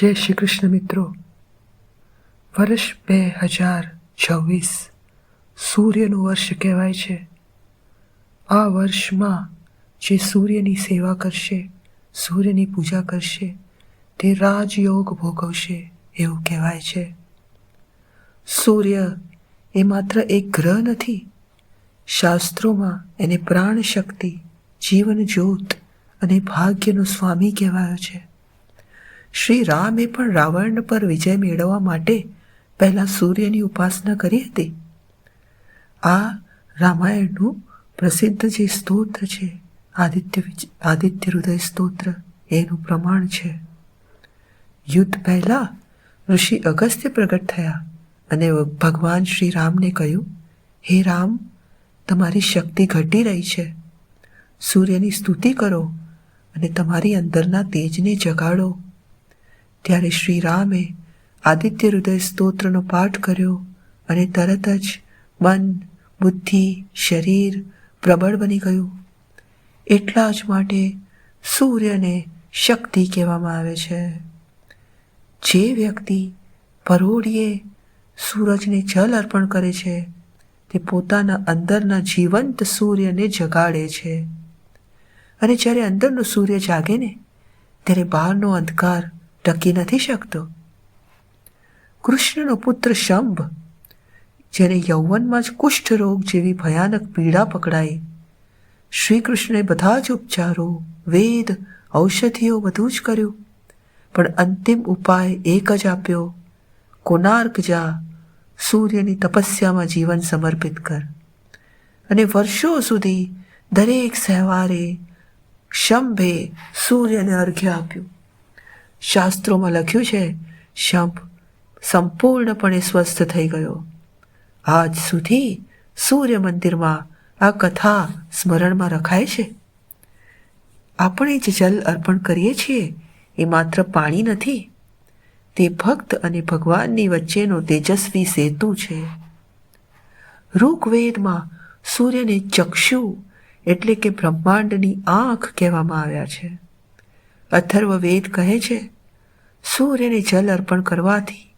જય શ્રી કૃષ્ણ મિત્રો. વર્ષ બે હજાર છવ્વીસ સૂર્યનું વર્ષ કહેવાય છે. આ વર્ષમાં જે સૂર્યની સેવા કરશે, સૂર્યની પૂજા કરશે, તે રાજયોગ ભોગવશે એવું કહેવાય છે. સૂર્ય એ માત્ર એક ગ્રહ નથી, શાસ્ત્રોમાં એને પ્રાણ શક્તિ જીવન જ્યોત અને ભાગ્યનો સ્વામી કહેવાયો છે. શ્રી રામે પણ રાવણ પર વિજય મેળવવા માટે પહેલા સૂર્યની ઉપાસના કરી હતી. આ રામાયણનું પ્રસિદ્ધ જે સ્તોત્ર છે, આદિત્ય આદિત્ય હૃદય સ્તોત્ર, એનું પ્રમાણ છે. યુદ્ધ પહેલા ઋષિ અગસ્ત્ય પ્રગટ થયા અને ભગવાન શ્રી રામને કહ્યું, હે રામ, તમારી શક્તિ ઘટી રહી છે. સૂર્યની સ્તુતિ કરો અને તમારી અંદરના તેજને જગાડો. ત્યારે શ્રી રામે આદિત્ય હૃદય સ્તોત્રનો પાઠ કર્યો અને તરત જ મન, બુદ્ધિ, શરીર પ્રબળ બની ગયું. એટલા જ માટે સૂર્યને શક્તિ કહેવામાં આવે છે. જે વ્યક્તિ પરોળીએ સૂરજને જલ અર્પણ કરે છે, તે પોતાના અંદરના જીવંત સૂર્યને જગાડે છે. અને જ્યારે અંદરનો સૂર્ય જાગે ને, ત્યારે બહારનો અંધકાર ટકી નથી શકતો. કૃષ્ણનો પુત્ર શંભ, જેને યૌવનમાં જ કુષ્ઠ રોગ જેવી ભયાનક પીડા પકડાઈ શ્રી કૃષ્ણે બધા જ ઉપચારો, વેદ, ઔષધિઓ બધું જ કર્યું, પણ અંતિમ ઉપાય એક જ આપ્યો કોનાર્ક જા, સૂર્યની તપસ્યામાં જીવન સમર્પિત કર. અને વર્ષો સુધી દરેક સહેવારે શંભે સૂર્યને અર્ઘ્ય આપ્યું. શાસ્ત્રોમાં લખ્યું છે શંભ સંપૂર્ણપણે સ્વસ્થ થઈ ગયો. આજ સુધી સૂર્ય મંદિરમાં આ કથા સ્મરણમાં રખાય છે. આપણે જે જલ અર્પણ કરીએ છીએ, એ માત્ર પાણી નથી. તે ભક્ત અને ભગવાનની વચ્ચેનો તેજસ્વી સેતુ છે. ઋગ્વેદમાં સૂર્યને ચક્ષુ એટલે કે બ્રહ્માંડની આંખ કહેવામાં આવ્યા છે. અથર્વ વેદ કહે છે, સૂર્યને જલ અર્પણ કરવાથી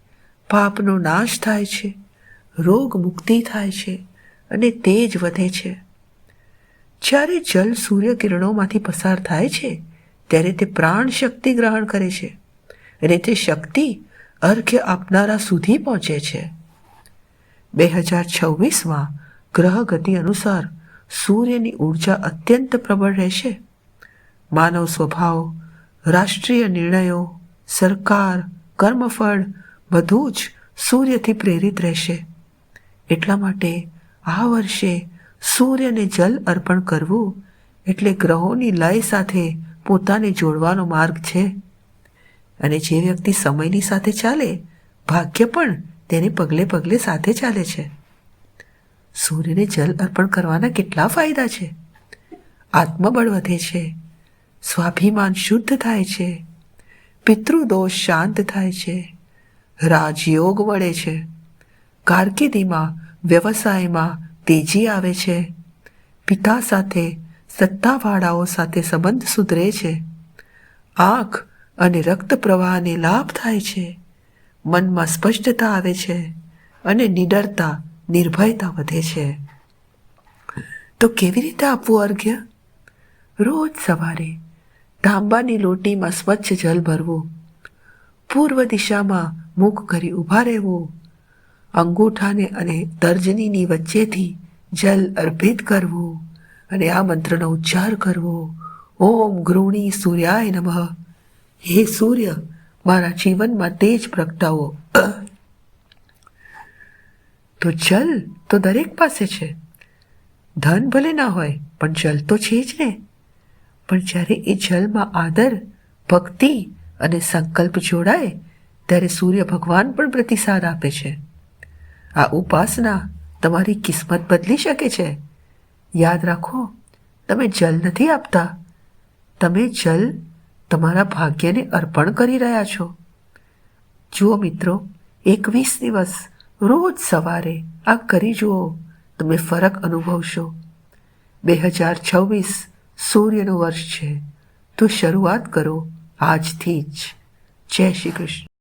પાપનો નાશ થાય છે, રોગ મુક્તિ થાય છે અને તેજ વધે છે. જ્યારે જલ સૂર્ય કિરણોમાંથી પસાર થાય છે, ત્યારે તે પ્રાણ શક્તિ ગ્રહણ કરે છે અને તે શક્તિ અર્ઘ્ય આપનારા સુધી પહોંચે છે. બે હજાર છવ્વીસમાં ગ્રહ ગતિ અનુસાર સૂર્યની ઊર્જા અત્યંત પ્રબળ રહેશે. માનવ સ્વભાવ રાષ્ટ્રીય નિર્ણયો, સરકાર, કર્મફળ બધું જ સૂર્યથી પ્રેરિત રહેશે. એટલા માટે આ વર્ષે સૂર્યને જલ અર્પણ કરવું એટલે ગ્રહોની લય સાથે પોતાને જોડવાનો માર્ગ છે. અને જે વ્યક્તિ સમયની સાથે ચાલે, ભાગ્ય પણ તેને પગલે પગલે સાથે ચાલે છે. સૂર્યને જલ અર્પણ કરવાના કેટલા ફાયદા છે. આત્મબળ વધે છે. સ્વાભિમાન શુદ્ધ થાય છે. પિતૃદોષ શાંત થાય છે. રાજયોગ મળે છે. કારકિર્દીમાં, વ્યવસાયમાં તેજી આવે છે. પિતા સાથે, સત્તાવાળાઓ સાથે સંબંધ સુધરે છે. આંખ અને રક્ત પ્રવાહને લાભ થાય છે. મનમાં સ્પષ્ટતા આવે છે અને નિડરતા, નિર્ભયતા વધે છે. તો કેવી રીતે આપવું અર્ઘ્ય? રોજ સવારે તાંબાની લોટીમાં સ્વચ્છ જલ ભરવું. પૂર્વ દિશામાં મુખ કરી ઊભા રહેવું. અંગૂઠાને અને તર્જનીની વચ્ચેથી જલ અર્પિત કરવું અને આ મંત્રનો ઉચ્ચાર કરવો. ઓમ ગૃણી સૂર્યાય નમઃ. હે સૂર્ય, મારા જીવનમાં તેજ પ્રગટાવો. તો જલ તો દરેક પાસે છે. ધન ભલે ના હોય, પણ જલ તો છે જ ને. પણ જ્યારે એ જલમાં આદર, ભક્તિ અને સંકલ્પ જોડાય, ત્યારે સૂર્ય ભગવાન પણ પ્રતિસાદ આપે છે. આ ઉપાસના તમારી કિસ્મત બદલી શકે છે. યાદ રાખો, તમે જલ નથી આપતા. તમે જલ તમારા ભાગ્યને અર્પણ કરી રહ્યા છો. જુઓ મિત્રો, એકવીસ દિવસ રોજ સવારે આ કરી જુઓ, તમે ફરક અનુભવશો. બે હજાર છવ્વીસ સૂર્યનું વર્ષ છે. તો શરૂઆત કરો આજથી જ. જય શ્રી કૃષ્ણ.